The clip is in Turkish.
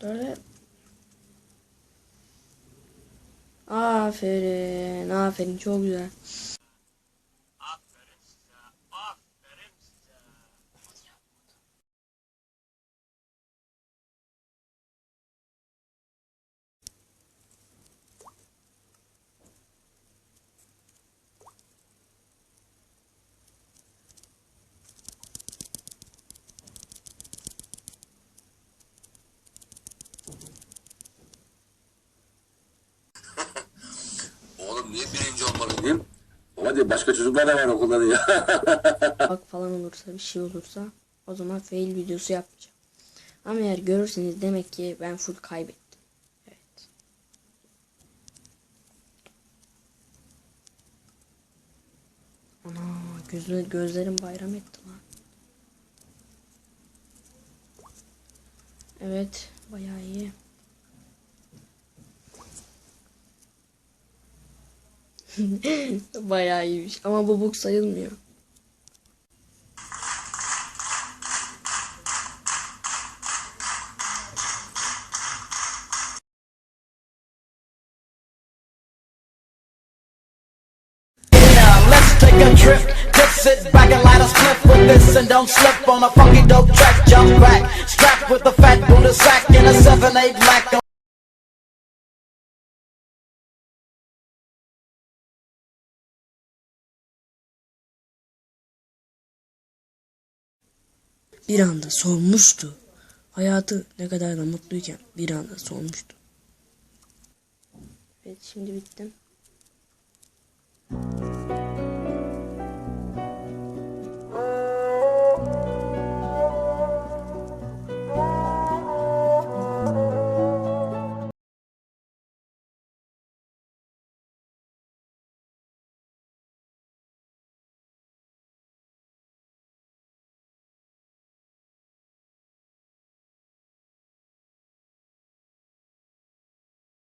Dörde. Aferin. Aferin. Çok güzel. Niye birinci olmalıyım? Hadi başka çocuklar da var okulda ya. Bak falan olursa bir şey olursa o zaman fail videosu yapmayacağım. Ama eğer görürseniz demek ki ben full kaybettim. Evet. Ana gözler, gözlerim bayram etti lan. Evet bayağı iyi. Bayağı iyiymiş ama bu bug sayılmıyor. Take a trip. Tip sit back and light a spliff with this and don't slip on a funky dope track. Bir anda solmuştu. Hayatı ne kadar da mutluyken bir anda solmuştu. Evet şimdi bittim.